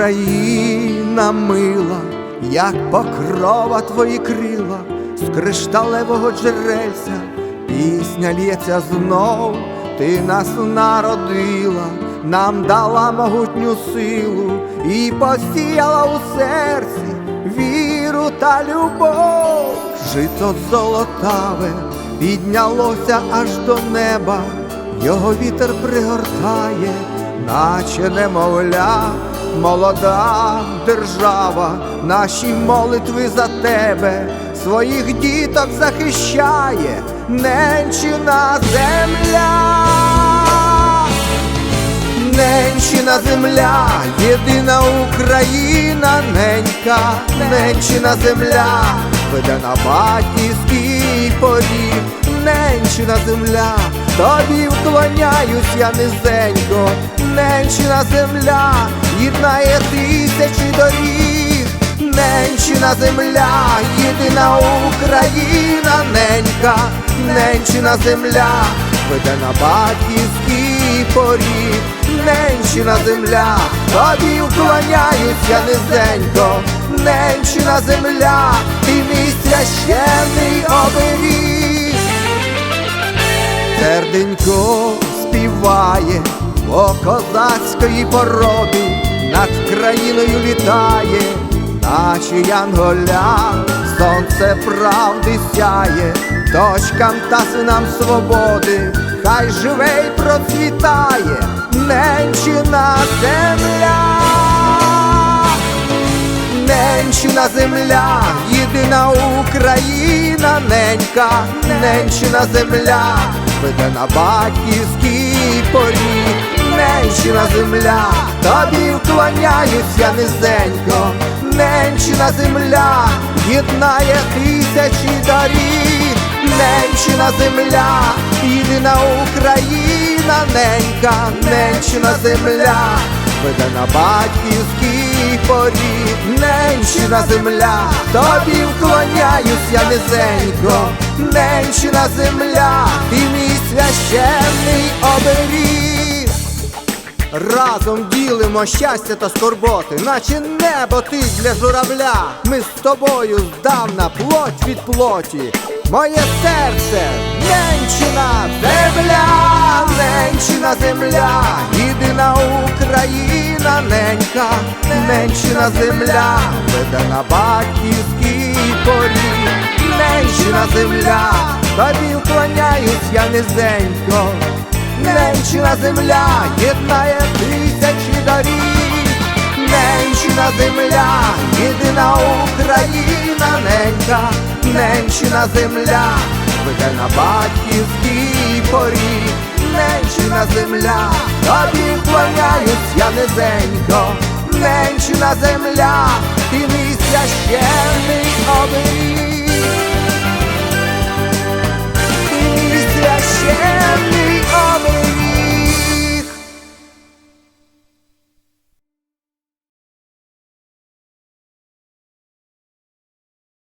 Україна мила, як покрова твої крила, з кришталевого джерельця пісня лється знов, ти нас народила, нам дала могутню силу і посіяла у серці віру та любов, жито золотаве піднялося аж до неба, його вітер пригортає, наче немовля, молода держава, наші молитви за тебе, своїх діток захищає, ненчина земля. Ненчина земля, єдина Україна, ненька, ненчина земля, веде на батьківський поріг, ненчина земля, тобі вклоняюсь я низенько, ненчина земля, єднає тисячі доріг, ненчина земля, єдина Україна, ненька, ненчина земля, веде на батьківський поріг, ненчина земля, тобі вклоняюсь я низенько, ненчина земля, ти мій священний оберіг. Серденько співає по козацької породи, над країною літає, наче янголя, сонце правди сяє, дочкам та синам свободи, хай живе й процвітає, ненчина земля. Ненчина земля, єдина Україна, ненька, ненчина земля, веде на батьківський поріг, ненчина земля, тобі вклоняюсь я низенько, ненчина земля, єднає тисячі доріг, ненчина земля, єдина Україна, ненька, ненчина земля веде на батьківський поріг, ненчина земля, тобі вклоняюсь я низенько, ненчина земля, ти мій священний оберіг. Разом ділимо щастя та скорботи, наче небо ти для журавля. Ми з тобою здавна плоть від плоті. Моє серце, ненчина земля, ненчина земля, єдина Україна, ненька, ненчина земля, веде на батьківський поріг, ненчина земля, тобі вклоняюсь я низенько. Ненчина земля єднає тисячі доріг, Ненчина земля, єдина Україна, ненька, ненчина земля, веде на батьківський поріг, ненчина земля, тобі вклоняюсь я низенько, ненчина земля, ти мій священний оберіг.